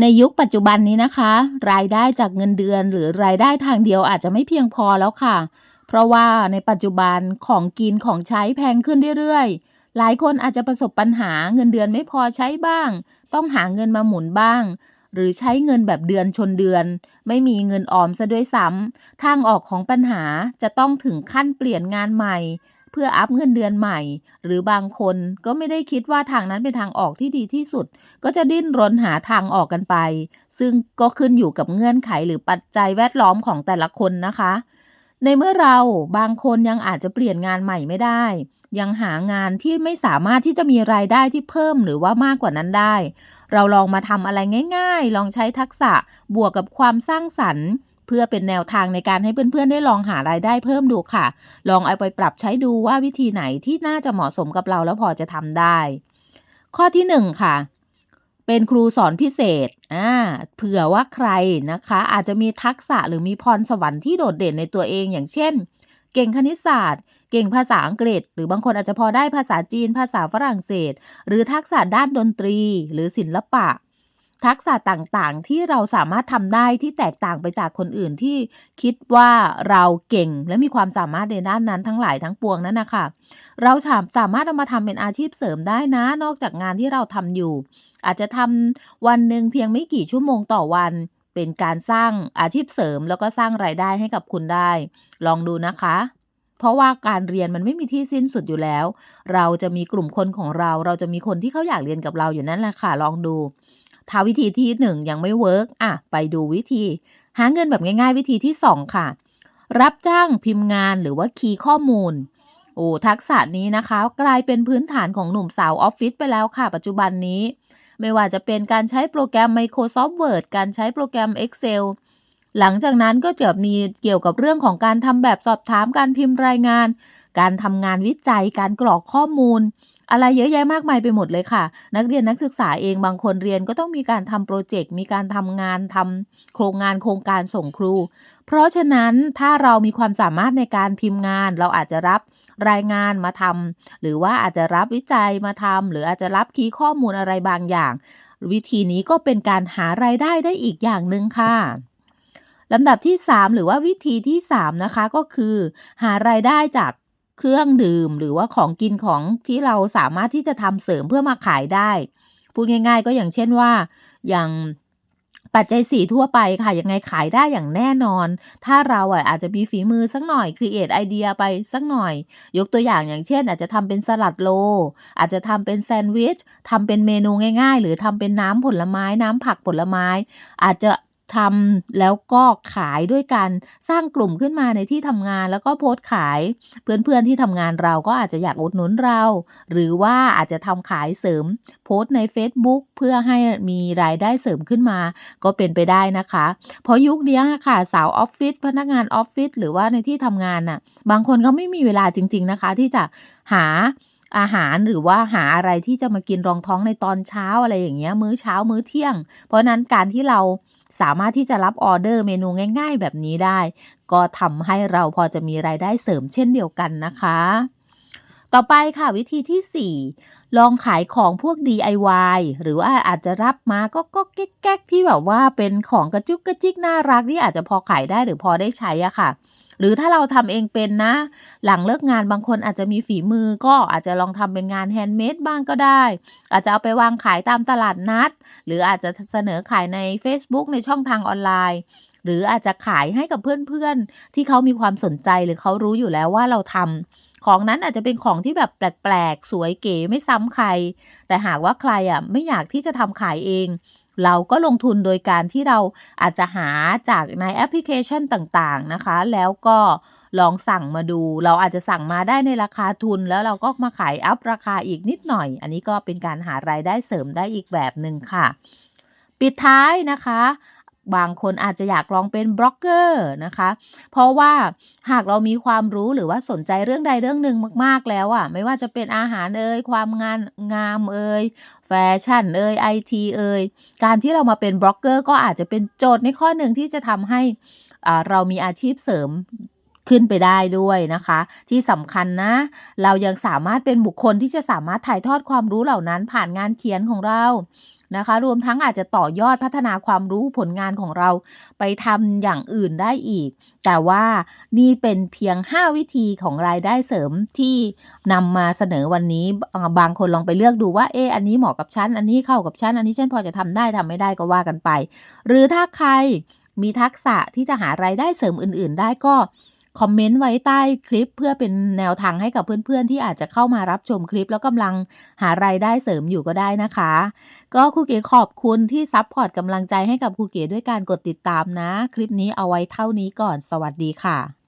ในยุคปัจจุบันนี้นะคะ รายได้จากเงินเดือน หรือรายได้ทางเดียวอาจจะไม่เพียงพอแล้วค่ะ เพราะว่าในปัจจุบันของกินของใช้แพงขึ้นเรื่อยๆ หลายคนอาจจะประสบปัญหาเงินเดือนไม่พอใช้บ้าง ต้องหาเงินมาหมุนบ้าง หรือใช้เงินแบบเดือนชนเดือน ไม่มีเงินออมซะด้วยซ้ำทางออกของปัญหาจะต้องถึงขั้นเปลี่ยนงานใหม่ เพื่ออัพเงินเดือนใหม่ หรือบางคนก็ไม่ได้คิดว่าทางนั้นเป็นทางออกที่ดีที่สุด ก็จะดิ้นรนหาทางออกกันไป ซึ่งก็ขึ้นอยู่กับเงื่อนไขหรือปัจจัยแวดล้อมของแต่ละคนนะคะ ในเมื่อเราบางคนยังอาจจะเปลี่ยนงานใหม่ไม่ได้ ยังหางานที่ไม่สามารถที่จะมีรายได้ที่เพิ่มหรือว่ามากกว่านั้นได้ เราลองมาทำอะไรง่าย ๆ ลองใช้ทักษะบวกกับความสร้างสรรค์ เพื่อเป็นแนวทางในการให้เพื่อนๆ ได้ลองหารายได้เพิ่มดูค่ะ ลองเอาไปปรับใช้ดูว่าวิธีไหนที่น่าจะเหมาะสมกับเราแล้วพอจะทำได้ ข้อที่หนึ่งค่ะ เป็นครูสอนพิเศษอ่าเผื่อว่าใครนะคะ อาจจะมีทักษะหรือมีพรสวรรค์ที่โดดเด่นในตัวเองอย่างเช่น เก่งคณิตศาสตร์เก่งภาษาอังกฤษ หรือบางคนอาจจะพอได้ภาษาจีน ภาษาฝรั่งเศส หรือทักษะด้านดนตรี หรือศิลปะ ทักษะต่างๆ ที่เราสามารถทำได้ที่แตกต่างไปจากคนอื่นที่คิดว่าเราเก่งและมีความสามารถในด้านนั้นทั้งหลายทั้งปวงนั่นนะคะเราสามสามารถเอามาทำเป็นอาชีพเสริมได้นะ นอกจากงานที่เราทำอยู่ อาจจะทำวันหนึ่งเพียงไม่กี่ชั่วโมงต่อวันเป็นการสร้างอาชีพเสริมแล้วก็สร้างรายได้ให้กับคุณได้ ลองดูนะคะ เพราะว่าการเรียนมันไม่มีที่สิ้นสุดอยู่แล้ว เราจะมีกลุ่มคนของเรา เราจะมีคนที่เขาอยากเรียนกับเราอยู่นั่นแหละค่ะ ลองดู ถ้าวิธีที่หนึ่งยังไม่เวิร์กอะไปดูวิธี หาเงินแบบง่าย ๆ วิธีที่สองค่ะ รับจ้างพิมพ์งานหรือว่าคีย์ข้อมูลโอ้ทักษะนี้นะคะ กลายเป็นพื้นฐานของหนุ่มสาวออฟฟิศไปแล้วค่ะ ปัจจุบันนี้ ไม่ว่าจะเป็นการใช้โปรแกรม Microsoft Word การใช้โปรแกรม Excel หลังจากนั้นก็จะมีเกี่ยวกับเรื่องของการทำแบบสอบถามการพิมพ์รายงาน การทำงานวิจัยการกรอกข้อมูล อะไรเยอะแยะมากมายไปหมดเลยค่ะ นักเรียนนักศึกษาเองบางคนเรียนก็ต้องมีการทำโปรเจกต์มีการทำงานทำโครงงานโครงการส่งครู เพราะฉะนั้นถ้าเรามีความสามารถในการพิมพ์งาน เราอาจจะรับรายงานมาทำหรือว่าอาจจะรับวิจัยมาทำหรืออาจจะรับคีย์ข้อมูลอะไรบางอย่าง วิธีนี้ก็เป็นการหารายได้ได้อีกอย่างหนึ่งค่ะลำดับที่ 3 หรือว่าวิธีที่ 3 นะคะก็คือ หารายได้จาก เครื่องดื่ม หรือว่าของกินของที่เราสามารถที่จะทำเสริมเพื่อมาขายได้ พูดง่าย ๆ ก็อย่างเช่นว่าอย่างปัจจัยสี่ทั่วไปค่ะ ยังไงขายได้อย่างแน่นอน ถ้าเราอะอาจจะมีฝีมือสักหน่อยครีเอทไอเดียไปสักหน่อย ยกตัวอย่างอย่างเช่น อาจจะทำเป็นสลัดโล อาจจะทำเป็นแซนด์วิชทำเป็นเมนูง่าย ๆ หรือทำเป็นน้ำผลไม้น้ำผักผลไม้ อาจจะ ทำแล้วก็ขายด้วยการสร้างกลุ่มขึ้นมาในที่ทำงานแล้วก็โพสต์ขาย เพื่อนๆที่ทำงานเราก็อาจจะอยากอุดหนุนเรา หรือว่าอาจจะทำขายเสริมโพสต์ใน Facebook เพื่อให้มีรายได้เสริมขึ้นมา ก็เป็นไปได้นะคะ เพราะยุคนี้ค่ะสาวออฟฟิศพนักงานออฟฟิศหรือว่าในที่ทำงานน่ะบางคนเขาไม่มีเวลาจริง ๆนะคะ ที่จะหา อาหารหรือว่าหาอะไรที่จะมากินรองท้องในตอนเช้าอะไรอย่างเงี้ยมื้อเช้ามื้อเที่ยง เพราะนั้นการที่เราสามารถที่จะรับออเดอร์เมนูง่าย ๆ แบบนี้ได้ ก็ทำให้เราพอจะมีรายได้เสริมเช่นเดียวกันนะคะ ต่อไปค่ะวิธีที่ 4 ลองขายของพวก DIY หรือว่าอาจจะรับมาก็ก็แก๊กๆที่แบบว่าเป็นของกระจุกกระจิกน่ารักที่อาจจะพอขายได้หรือพอได้ใช้อะค่ะ หรือถ้าเราทำเองเป็นนะ หลังเลิกงานบางคนอาจจะมีฝีมือก็อาจจะลองทำเป็นงานแฮนด์เมดบ้างก็ได้ อาจจะเอาไปวางขายตามตลาดนัด หรืออาจจะเสนอขายใน Facebook ในช่องทางออนไลน์ หรืออาจจะขายให้กับเพื่อนๆ ที่เขามีความสนใจหรือเขารู้อยู่แล้วว่าเราทำของนั้นอาจจะเป็นของที่แบบแปลกๆ สวยเก๋ไม่ซ้ำใคร แต่หากว่าใครอะไม่อยากที่จะทำขายเอง เราก็ลงทุนโดยการที่เราอาจจะหาจากในแอปพลิเคชันต่างๆนะคะ แล้วก็ลองสั่งมาดู เราอาจจะสั่งมาได้ในราคาทุน แล้วเราก็มาขายอัพราคาอีกนิดหน่อย อันนี้ก็เป็นการหารายได้เสริมได้อีกแบบหนึ่งค่ะ ปิดท้ายนะคะ บางคนอาจจะอยากลองเป็นบล็อกเกอร์นะคะ เพราะว่าหากเรามีความรู้หรือว่าสนใจเรื่องใดเรื่องหนึ่งมาก ๆ แล้วอะไม่ว่าจะเป็นอาหารเอ่ยความงานงามเอ่ยแฟชั่นเอ่ยไอทีเอ่ยการที่เรามาเป็นบล็อกเกอร์ก็อาจจะเป็นโจทย์ในข้อหนึ่งที่จะทำให้อ่าเรามีอาชีพเสริมขึ้นไปได้ด้วยนะคะ ที่สำคัญนะ เรายังสามารถเป็นบุคคลที่จะสามารถถ่ายทอดความรู้เหล่านั้นผ่านงานเขียนของเรา นะคะ รวมทั้งอาจจะต่อยอดพัฒนาความรู้ผลงานของเราไปทำอย่างอื่นได้อีก แต่ว่านี่เป็นเพียง 5 วิธีของรายได้เสริมที่นำมาเสนอวันนี้บางคนลองไปเลือกดูว่าเอออันนี้เหมาะกับฉัน อันนี้เข้ากับฉัน อันนี้ฉันพอจะทำได้ทำไม่ได้ก็ว่ากันไป หรือถ้าใครมีทักษะที่จะหารายได้เสริมอื่น ๆ ได้ก็ คอมเมนต์ไว้ใต้คลิปเพื่อเป็นแนวทางให้กับเพื่อนๆ ที่อาจจะเข้ามารับชมคลิป แล้วกำลังหารายได้เสริมอยู่ก็ได้นะคะ ก็ครูเก๋ขอบคุณที่ซัพพอร์ตกำลังใจให้กับครูเก๋ด้วยการกดติดตามนะ คลิปนี้เอาไว้เท่านี้ก่อน สวัสดีค่ะ